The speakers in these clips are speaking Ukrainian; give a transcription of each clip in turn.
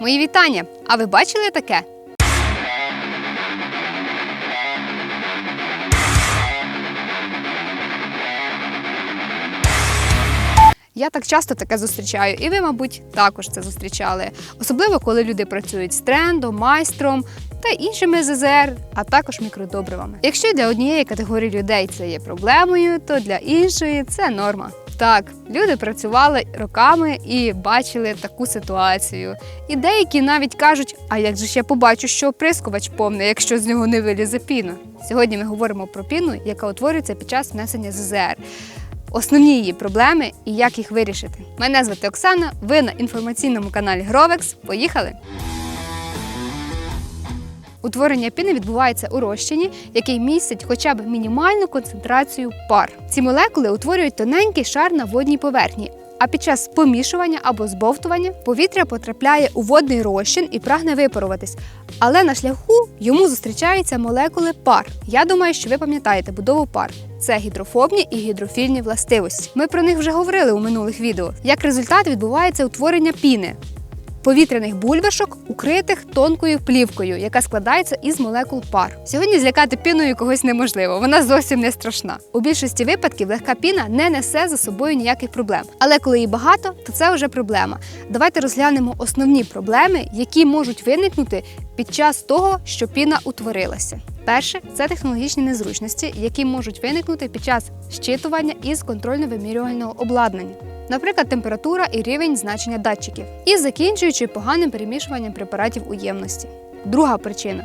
Мої вітання! А ви бачили таке? Я так часто таке зустрічаю, і ви, мабуть, також це зустрічали. Особливо, коли люди працюють з трендом, майстром та іншими ЗЗР, а також мікродобривами. Якщо для однієї категорії людей це є проблемою, то для іншої це норма. Так, люди працювали роками і бачили таку ситуацію. І деякі навіть кажуть: а як же ж я побачу, що оприскувач повний, якщо з нього не вилізе піна? Сьогодні ми говоримо про піну, яка утворюється під час внесення ЗЗР. Основні її проблеми і як їх вирішити. Мене звати Оксана. Ви на інформаційному каналі Гровекс. Поїхали! Утворення піни відбувається у розчині, який містить хоча б мінімальну концентрацію пар. Ці молекули утворюють тоненький шар на водній поверхні. А під час помішування або збовтування повітря потрапляє у водний розчин і прагне випаруватись. Але на шляху йому зустрічаються молекули пар. Я думаю, що ви пам'ятаєте будову пар. Це гідрофобні і гідрофільні властивості. Ми про них вже говорили у минулих відео. Як результат відбувається утворення піни повітряних бульбашок, укритих тонкою плівкою, яка складається із молекул пар. Сьогодні злякати піною когось неможливо, вона зовсім не страшна. У більшості випадків легка піна не несе за собою ніяких проблем. Але коли її багато, то це вже проблема. Давайте розглянемо основні проблеми, які можуть виникнути під час того, що піна утворилася. Перше це технологічні незручності, які можуть виникнути під час щитування із контрольно-вимірювального обладнання. Наприклад, температура і рівень значення датчиків, і закінчуючи поганим перемішуванням препаратів у ємності. Друга причина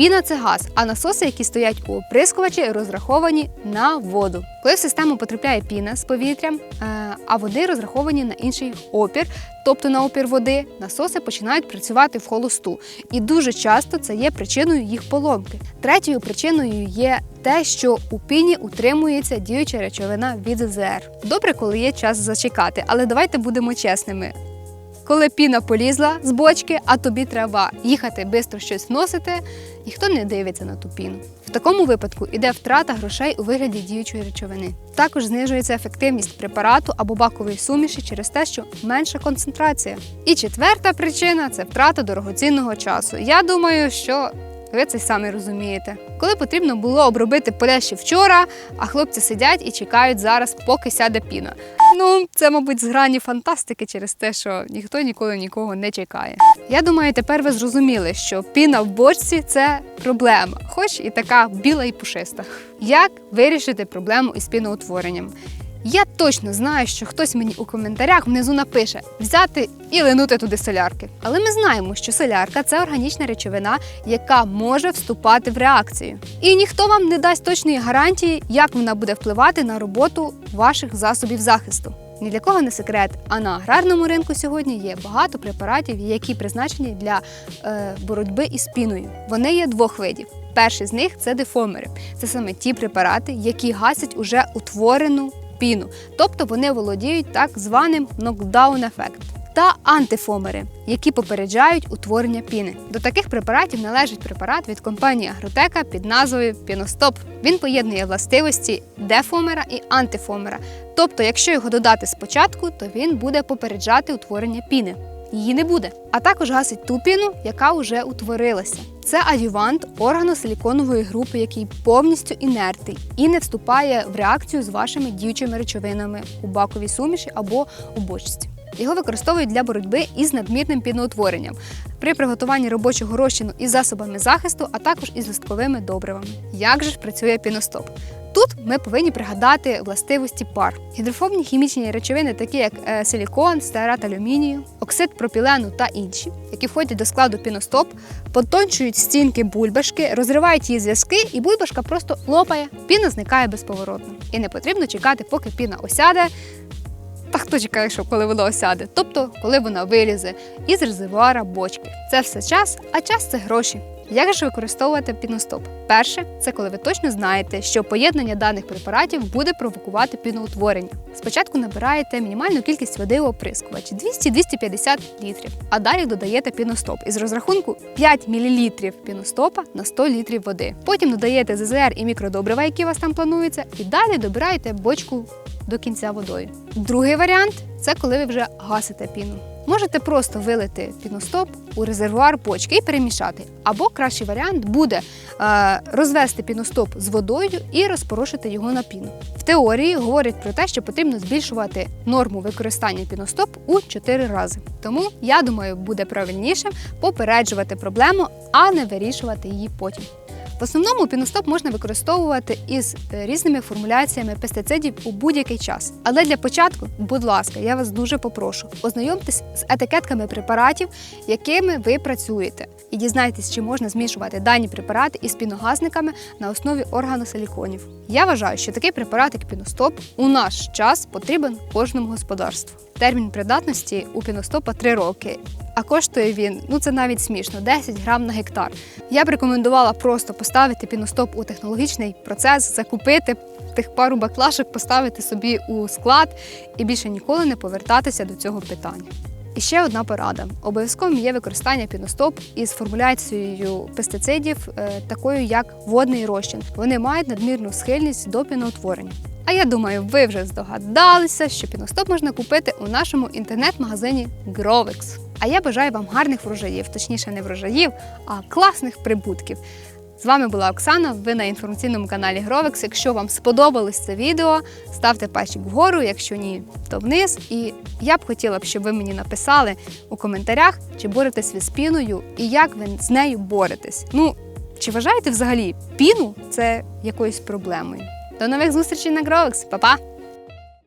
піна це газ, а насоси, які стоять у оприскувачі, розраховані на воду. Коли в систему потрапляє піна з повітрям, е, а води розраховані на інший опір, тобто на опір води, насоси починають працювати в холосту. І дуже часто це є причиною їх поломки. Третьою причиною є те, що у піні утримується діюча речовина від ЗР. Добре, коли є час зачекати, але давайте будемо чесними. Коли піна полізла з бочки, а тобі треба їхати швидко щось вносити, ніхто не дивиться на ту піну. В такому випадку іде втрата грошей у вигляді діючої речовини. Також знижується ефективність препарату або бакової суміші через те, що менша концентрація. І четверта причина це втрата дорогоцінного часу. Я думаю, що ви це самі розумієте. Коли потрібно було обробити поля ще вчора, а хлопці сидять і чекають зараз, поки сяде піна. Ну, це, мабуть, з грані фантастики через те, що ніхто ніколи нікого не чекає. Я думаю, тепер ви зрозуміли, що піна в бочці це проблема, хоч і така біла і пушиста. Як вирішити проблему із піноутворенням? Я точно знаю, що хтось мені у коментарях внизу напише взяти і линути туди солярки. Але ми знаємо, що солярка це органічна речовина, яка може вступати в реакцію. І ніхто вам не дасть точної гарантії, як вона буде впливати на роботу ваших засобів захисту. Ні для кого не секрет, а на аграрному ринку сьогодні є багато препаратів, які призначені для е, боротьби із піною. Вони є двох видів. Перший з них це дефомери. Це саме ті препарати, які гасять уже утворену піну, тобто вони володіють так званим нокдаун-ефект. Та антифомери, які попереджають утворення піни. До таких препаратів належить препарат від компанії Агротека під назвою Піностоп. Він поєднує властивості дефомера і антифомера. Тобто, якщо його додати спочатку, то він буде попереджати утворення піни. Її не буде, а також гасить ту піну, яка вже утворилася. Це адювант органосиліконової групи, який повністю інертний і не вступає в реакцію з вашими діючими речовинами у баковій суміші або у бочці. Його використовують для боротьби із надмірним піноутворенням при приготуванні робочого розчину із засобами захисту, а також із листковими добривами. Як же ж працює піностоп? Тут ми повинні пригадати властивості пар. Гідрофобні хімічні речовини, такі як е, силікон, стеарат алюмінію, оксид пропілену та інші, які входять до складу піностоп, потончують стінки бульбашки, розривають її зв'язки, і бульбашка просто лопає. Піна зникає безповоротно. І не потрібно чекати, поки піна осяде. Та хто чекає, що коли вона осяде? Тобто, коли вона вилізе із резервуара бочки. Це все час, а час це гроші. Як ж використовувати піностоп? Перше, це коли ви точно знаєте, що поєднання даних препаратів буде провокувати піноутворення. Спочатку набираєте мінімальну кількість води у оприскувач 200-250 літрів, а далі додаєте піностоп із розрахунку 5 мл піностопа на 100 літрів води. Потім додаєте ЗЗР і мікродобрива, які у вас там плануються, і далі добираєте бочку до кінця водою. Другий варіант це коли ви вже гасите піну. Можете просто вилити піностоп у резервуар почки і перемішати. Або кращий варіант буде е, розвести піностоп з водою і розпорошити його на піну. В теорії говорять про те, що потрібно збільшувати норму використання піностоп у 4 рази. Тому я думаю, буде правильніше попереджувати проблему, а не вирішувати її потім. В основному піностоп можна використовувати із е, різними формуляціями пестицидів у будь-який час. Але для початку, будь ласка, я вас дуже попрошу, ознайомтесь з етикетками препаратів, якими ви працюєте, і дізнайтесь, чи можна змішувати дані препарати із піногасниками на основі органосиліконів. Я вважаю, що такий препарат, як піностоп, у наш час потрібен кожному господарству. Термін придатності у піностопа 3 роки. А коштує він, ну це навіть смішно, 10 грам на гектар. Я б рекомендувала просто поставити піностоп у технологічний процес, закупити тих пару баклашок, поставити собі у склад і більше ніколи не повертатися до цього питання. І ще одна порада: обов'язковим є використання піностоп із формуляцією пестицидів, е, такою як водний розчин. Вони мають надмірну схильність до піноутворення. А я думаю, ви вже здогадалися, що піностоп можна купити у нашому інтернет-магазині Grovex. А я бажаю вам гарних врожаїв, точніше, не врожаїв, а класних прибутків. З вами була Оксана. Ви на інформаційному каналі Grovex. Якщо вам сподобалось це відео, ставте пальчик вгору, якщо ні, то вниз. І я б хотіла б, щоб ви мені написали у коментарях, чи боретесь ви з піною і як ви з нею боретесь. Ну, чи вважаєте взагалі піну це якоюсь проблемою? До нових зустрічей на Гровекс. Па-па!